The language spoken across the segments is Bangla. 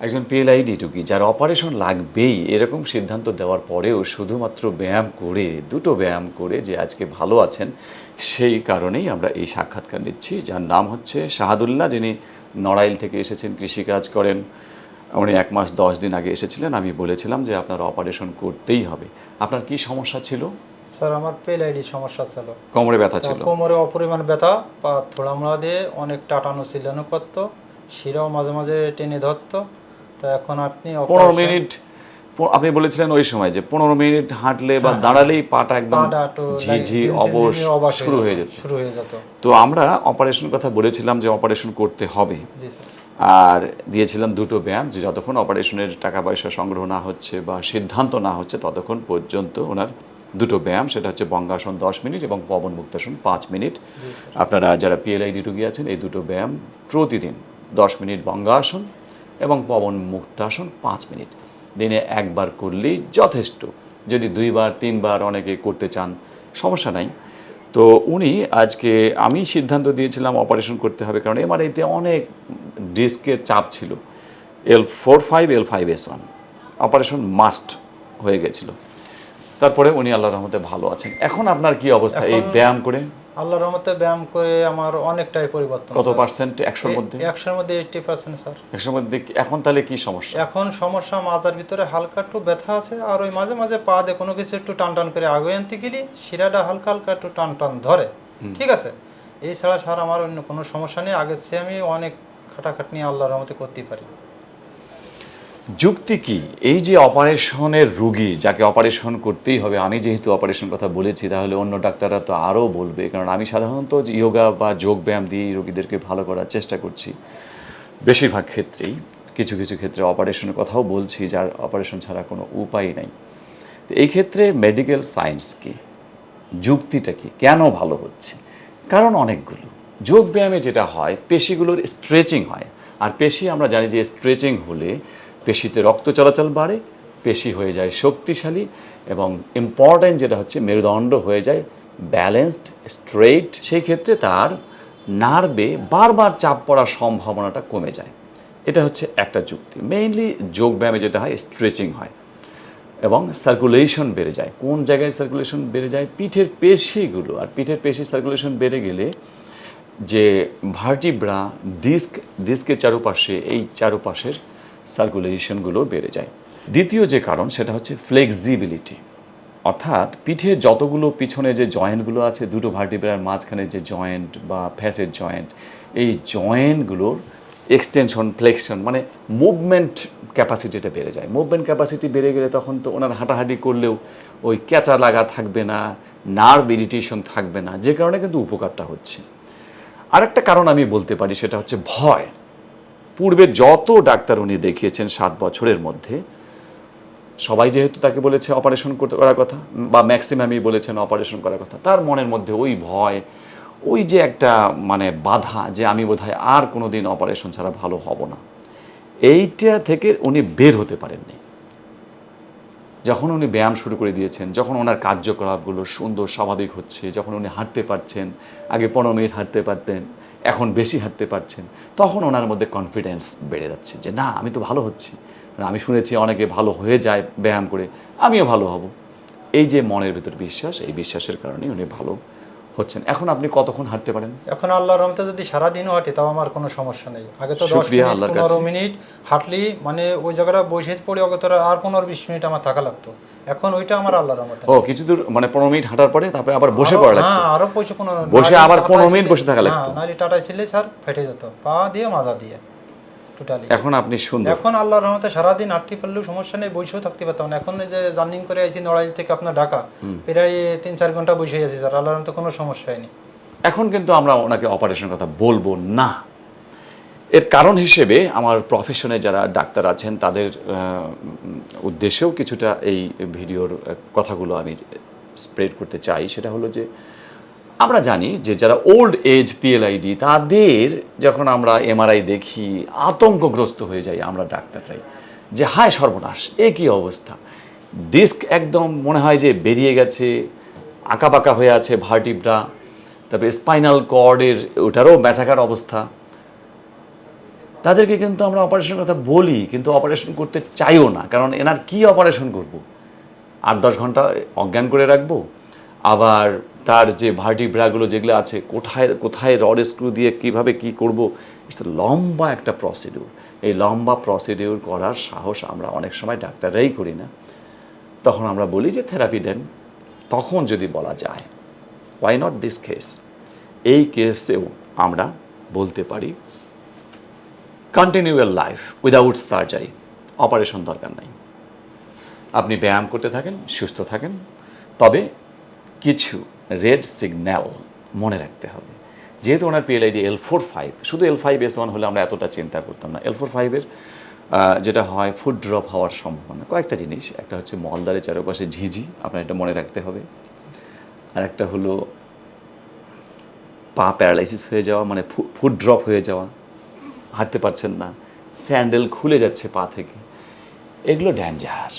একজন পিএলআইডি টুকি যার অপারেশন লাগবেই এরকম সিদ্ধান্ত দেওয়ার পরেও শুধুমাত্র ব্যায়াম করে দুটো ব্যায়াম করে যে আজকে ভালো আছেন সেই কারণেই আমরা এই সাক্ষাৎকার নিচ্ছি যার নাম হচ্ছে শাহাদুল্লাহ যিনি নড়াইল থেকে এসেছেন কৃষিকাজ করেন। উনি এক মাস দশ দিন আগে এসেছিলেন আমি বলেছিলাম যে আপনার অপারেশন করতেই হবে। আপনার কি সমস্যা ছিল? স্যার আমার পেল আইডি সমস্যা ছিল। কোমরে ব্যথা ছিল। কোমরে অপরিমাণ ব্যথা পা থোড়ামড়া দিয়ে অনেক টাটানো সিলানো করতো শিরাও মাঝে মাঝে টেনে ধরতো তো এখন আপনি পনেরো মিনিট আপনি বলেছিলেন ওই সময় যে পনেরো মিনিট হাঁটলে বা দাঁড়ালেই পাটা একদম হ্যাঁ, ঝিঝি অবশ অবশ শুরু হয়ে যেত। শুরু হয়ে যেত। তো আমরা অপারেশনের কথা বলেছিলাম যে অপারেশন করতে হবে। আর দিয়েছিলাম দুটো ব্যায়াম যে যতক্ষণ অপারেশনের টাকা পয়সা সংগ্রহ না হচ্ছে বা সিদ্ধান্ত না হচ্ছে ততক্ষণ পর্যন্ত ওনার দুটো ব্যায়াম সেটা হচ্ছে বঙ্গাসন দশ মিনিট এবং পবন মুক্তাসন পাঁচ মিনিট। আপনারা যারা পিএলআইডি রুগী আছেন এই দুটো ব্যায়াম প্রতিদিন দশ মিনিট বঙ্গাসন এবং পবন মুক্তাসন পাঁচ মিনিট। দিনে একবার করলেই যথেষ্ট। যদি দুইবার তিনবার অনেকে করতে চান সমস্যা নাই। তো উনি আজকে আমি সিদ্ধান্ত দিয়েছিলাম অপারেশন করতে হবে কারণ এমআরআইতে অনেক ডিস্কের চাপ ছিল। L four five L five S one. Operation must হয়ে গেছিল। তারপরে উনি আল্লাহ রহমতে ভালো আছেন। এখন আপনার কি অবস্থা? এই ব্যায়াম করে? আল্লাহর রহমতে ব্যায়াম করে আমার অনেকটাই পরিবর্তন কত পার্সেন্ট একশোর মধ্যে? একশোর মধ্যে এইটটি পার্সেন্ট স্যার। একশোর মধ্যে এখন তাহলে কি সমস্যা? এখন সমস্যা মাথার ভিতরে হালকা একটু ব্যথা আছে আর ওই মাঝে মাঝে পা দিয়ে কোনো কিছু একটু টান টান করে আগে আনতে গেলে শিরাটা হালকা হালকা একটু টান টান ধরে। ঠিক আছে? এই ছাড়া স্যার আমার অন্য কোনো সমস্যা নেই। আগের চেয়ে আমি অনেক খাটাখাটনি আল্লাহর রহমতে করতে পারি। যুক্তি কি? এই যে অপারেশনের রুগী যাকে অপারেশন করতেই হবে, আমি যেহেতু অপারেশন কথা বলেছি, তাহলে অন্য ডাক্তাররা তো আরও বলবে। কারণ আমি সাধারণত ইয়োগা বা যোগ ব্যায়াম দিয়ে রোগীদেরকে ভালো করার চেষ্টা করছি। বেশিরভাগ ক্ষেত্রেই, কিছু কিছু ক্ষেত্রে অপারেশনের কথাও বলছি, যার অপারেশন ছাড়া কোনো উপায় নাই। তো এই ক্ষেত্রে মেডিকেল সায়েন্স কি? যুক্তিটা কি? কেন ভালো হচ্ছে? কারণ অনেকগুলো। যোগ ব্যায়ামে যেটা হয়, পেশিগুলোর স্ট্রেচিং হয়। আর পেশি আমরা জানি যে স্ট্রেচিং হলে পেশিতে রক্ত চলাচল বাড়ে, পেশি হয়ে যায় শক্তিশালী এবং ইম্পর্ট্যান্ট যেটা হচ্ছে মেরুদণ্ড হয়ে যায় ব্যালেন্সড স্ট্রেট সেই ক্ষেত্রে তার নার্ভে বারবার চাপ পড়ার সম্ভাবনাটা কমে যায়। এটা হচ্ছে একটা যুক্তি। মেইনলি যোগব্যায়ামে যেটা হয় স্ট্রেচিং হয় এবং সার্কুলেশন বেড়ে যায়। কোন জায়গায় সার্কুলেশন বেড়ে যায়? পিঠের পেশিগুলো। আর পিঠের পেশি সার্কুলেশন বেড়ে গেলে যে ভার্টিব্রা ডিস্ক ডিস্কের চারপাশে, এই চারপাশের সার্কুলেশনগুলো বেড়ে যায়। দ্বিতীয় যে কারণ, সেটা হচ্ছে ফ্লেক্সিবিলিটি অর্থাৎ পিঠে যতগুলো পিছনে যে জয়েন্টগুলো আছে, দুটো ভার্টিব্রার মাঝখানে যে জয়েন্ট বা ফ্যাসের জয়েন্ট এই জয়েন্টগুলোর এক্সটেনশন ফ্লেকশন মানে মুভমেন্ট ক্যাপাসিটিটা বেড়ে যায়। মুভমেন্ট ক্যাপাসিটি বেড়ে গেলে তখন তো ওনার হাঁটাহাঁটি করলেও ওই ক্যাচা লাগা থাকবে না নার্ভ ইরিটেশন থাকবে না, যে কারণে কিন্তু উপকারটা হচ্ছে। আরেকটা কারণ আমি বলতে পারি, সেটা হচ্ছে ভয়। পূর্বে যত ডাক্তার উনি দেখিয়েছেন সাত বছরের মধ্যে, সবাই যেহেতু তাকে বলেছে অপারেশন করতে করার কথা, বা ম্যাক্সিমামই বলেছেন অপারেশন করার কথা, তার মনের মধ্যে ওই ভয়, ওই যে একটা মানে বাধা যে আমি বোধহয় আর কোনো দিন অপারেশন ছাড়া ভালো হব না। এইটা থেকে উনি বের হতে পারেননি। যখন উনি ব্যায়াম শুরু করে দিয়েছেন, যখন ওনার কার্যকলাপগুলো সুন্দর স্বাভাবিক হচ্ছে, যখন উনি হাঁটতে পারছেন, আগে পনেরো মিনিট হাঁটতে পারতেন এখন বেশি হাঁটতে পারছেন তখন ওনার মধ্যে কনফিডেন্স বেড়ে যাচ্ছে যে না আমি তো ভালো হচ্ছি। আমি শুনেছি অনেকে ভালো হয়ে যায় ব্যায়াম করে আমিও ভালো হব। এই যে মনের ভিতর বিশ্বাস এই বিশ্বাসের কারণে উনি ভালো হচ্ছেন। এখন আপনি কতক্ষণ হাঁটতে পারেন? এখন আল্লাহর রহমতে যদি সারাদিনও হাঁটি তাও আমার কোনো সমস্যা নেই। আগে তো দশ মিনিট পনেরো মিনিট হাঁটলি মানে ওই জায়গাটা বসে পড়ে অগতরা আর পনেরো বিশ মিনিট আমার থাকা লাগতো। এখন ওইটা আমার আল্লাহর রহমতে ও কিছু দূর মানে পনেরো মিনিট হাঁটার পরে তারপরে আবার বসে পড়া লাগতো। হ্যাঁ আরও পয়সা কোনো বসে আবার 15 মিনিট বসে থাকা লাগতো। হ্যাঁ, নাহলে টাটায় ছিলে স্যার ফেটে যেত। পা দিয়ে মাজা দিয়ে টোটালি এখন আপনি সুন্দর। এখন আল্লাহর রহমতে সারাদিন হাঁটতে পারলেও সমস্যা নেই বসেও থাকতে পারতাম না। এখন যে জার্নিং করে আইছি নড়াইল থেকে আপনার ঢাকা প্রায় তিন চার ঘণ্টা বসে আছি স্যার আল্লাহর রহমতে কোনো সমস্যা হয়নি। এখন কিন্তু আমরা ওনাকে অপারেশনের কথা বলব না। এর কারণ হিসেবে আমার প্রফেশনে যারা ডাক্তার আছেন, তাদের উদ্দেশ্যেও কিছুটা এই ভিডিওর কথাগুলো আমি স্প্রেড করতে চাই। সেটা হলো যে, আমরা জানি যে যারা ওল্ড এজ পিএলআইডি তাদের যখন আমরা এমআরআই দেখি, আতঙ্কগ্রস্ত হয়ে যাই আমরা ডাক্তাররাই। যে, হায় সর্বনাশ, এ কী অবস্থা? ডিস্ক একদম মনে হয় যে বেরিয়ে গেছে, আঁকাবাঁকা হয়ে আছে ভার্টিব্রা, তারপরে স্পাইনাল কর্ডের, ওটারও ম্যাচাকার অবস্থা। তাদেরকে কিন্তু আমরা অপারেশনের কথা বলি, কিন্তু অপারেশন করতে চাইও না, কারণ এনার কি অপারেশন করব? আট দশ ঘণ্টা অজ্ঞান করে রাখব? আবার তার যে ভার্টিব্রাগুলো যেগুলো আছে, কোথায় কোথায় রড স্ক্রু দিয়ে কীভাবে কি করব? ইটস লম্বা একটা প্রসিডিউর এই লম্বা প্রসিডিউর করার সাহস আমরা অনেক সময় ডাক্তাররাই করি না। তখন আমরা বলি যে থেরাপি দেন। তখন যদি বলা যায় ওয়াই নট দিস কেস এই কেসেও আমরা বলতে পারি continual life without surgery operation দরকার নাই। আপনি ব্যায়াম করতে থাকেন, সুস্থ থাকেন, তবে কিছু রেড সিগন্যাল মনে রাখতে হবে। যেহেতু ওনার পিএলআইডি এল ফোর ফাইভ শুধু এল ফাইভ এস ওয়ান হলে আমরা এতটা চিন্তা করতাম না। এল ফোর ফাইভের যেটা হয় ফুড ড্রপ হওয়ার সম্ভাবনা। কয়েকটা জিনিস, একটা হচ্ছে মলদারের চারপাশে ঝিঝি, আপনার এটা মনে রাখতে হবে। আর একটা হলো পা প্যারালাইসিস হয়ে যাওয়া মানে ফুড ড্রপ হয়ে যাওয়া। হাঁটতে পারছেন না, স্যান্ডেল খুলে যাচ্ছে পা থেকে। এগুলো ড্যাঞ্জার।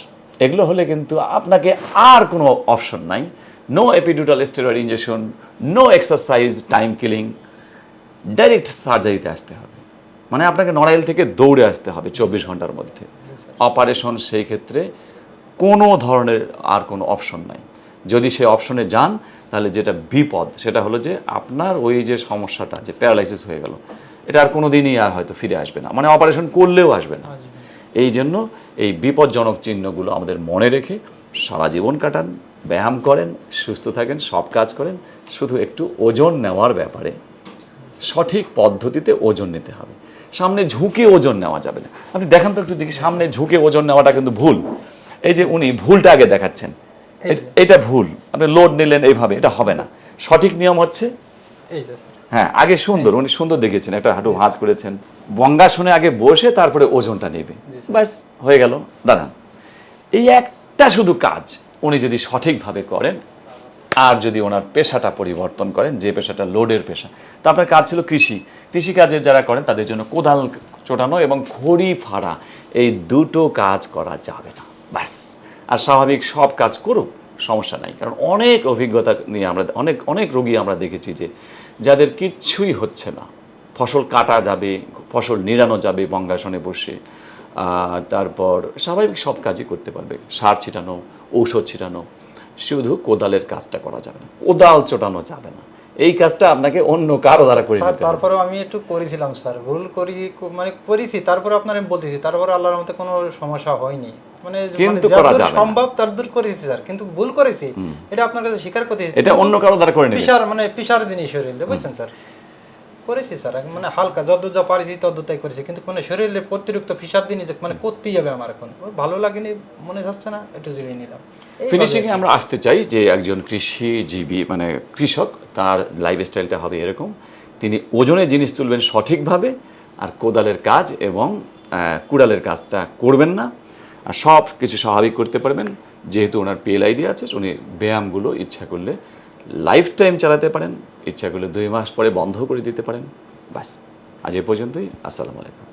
এগুলো হলে কিন্তু আপনাকে আর কোনো অপশন নাই। No epidural steroid injection no exercise time killing direct সার্জারিতে আসতে হবে। মানে আপনাকে নড়াইল থেকে দৌড়ে আসতে হবে চব্বিশ ঘণ্টার মধ্যে। অপারেশন সেই ক্ষেত্রে কোনো ধরনের আর কোনো অপশন নাই। যদি সে অপশনে যান, তাহলে যেটা বিপদ, সেটা হলো যে আপনার ওই যে সমস্যাটা, যে প্যারালাইসিস হয়ে গেল এটা আর কোনো দিনই আর হয়তো ফিরে আসবে না। মানে অপারেশন করলেও আসবে না। এই জন্য এই বিপজ্জনক চিহ্নগুলো আমাদের মনে রেখে সারা জীবন কাটান ব্যায়াম করেন সুস্থ থাকেন সব কাজ করেন। শুধু একটু ওজন নেওয়ার ব্যাপারে সঠিক পদ্ধতিতে ওজন নিতে হবে। সামনে ঝুঁকে ওজন নেওয়া যাবে না। আপনি দেখান তো একটু দেখি সামনে ঝুঁকে ওজন নেওয়াটা কিন্তু ভুল। এই যে উনি ভুলটা আগে দেখাচ্ছেন। এটা ভুল। আপনি লোড নিলেন এইভাবে এটা হবে না। সঠিক নিয়ম হচ্ছে এই যে স্যার। হ্যাঁ আগে সুন্দর উনি সুন্দর দেখেছেন একটা হাঁটু ভাঁজ করেছেন। বঙ্গা শুনে আগে বসে তারপরে ওজনটা নেবে। ব্যাস হয়ে গেল দাঁড়ান। এই একটা শুধু কাজ উনি যদি সঠিকভাবে করেন আর যদি ওনার পেশাটা পরিবর্তন করেন যে পেশাটা লোডের পেশা তো আপনার কাজ ছিল কৃষি। কৃষিকাজের যারা করেন তাদের জন্য কোদাল চোটানো এবং খড়ি ফাড়া এই দুটো কাজ করা যাবে না। ব্যাস আর স্বাভাবিক সব কাজ করুক সমস্যা নাই। কারণ অনেক অভিজ্ঞতা নিয়ে আমরা অনেক অনেক রোগী আমরা দেখেছি যে যাদের কিচ্ছুই হচ্ছে না। ফসল কাটা যাবে, ফসল নিড়ানো যাবে বঙ্গাসনে বসে তারপর স্বাভাবিক সব কাজই করতে পারবে। সার ছিটানো, ঔষধ ছিটানো, শুধু কোদালের কাজটা করা যাবে না। কোদাল চোটানো যাবে না। এই কাজটা আপনাকে অন্য কারও দ্বারা করে দিতে তারপরে আমি একটু করেছিলাম স্যার। ভুল করি মানে করেছি তারপরে আপনার আমি বলতেছি তারপরে আল্লাহর মতে কোনো সমস্যা হয়নি। মানে মানে সম্ভব তার দূর করেছি স্যার। কিন্তু ভুল করেছি। এটা আপনার কাছে স্বীকার করতে এটা অন্য কারও দ্বারা করে নেবে। মানে পিসার দিন শরীরে বুঝছেন স্যার? করেছি স্যার? মানে হালকা যতদূর যা পারিছি ততদূর তাই করেছি কিন্তু কোনো শরীরে অতিরিক্ত পিসার দিনই যে মানে করতেই যাবে আমার এখন। ভালো লাগেনি মনে যাচ্ছে না একটু জিরিয়ে নিলাম। ফিনিশিংয়ে আমরা আসতে চাই যে একজন কৃষিজীবী মানে কৃষক তার লাইফস্টাইলটা হবে এরকম। তিনি ওজনে জিনিস তুলবেন সঠিকভাবে আর কোদালের কাজ এবং কুড়ালের কাজটা করবেন না। আর সব কিছু স্বাভাবিক করতে পারবেন যেহেতু ওনার পিএল আইডি আছে উনি ব্যায়ামগুলো ইচ্ছা করলে লাইফ টাইম চালাতে পারেন, ইচ্ছাগুলো দুই মাস পরে বন্ধ করে দিতে পারেন। ব্যাস, আজ এ পর্যন্তই, আসসালামু আলাইকুম।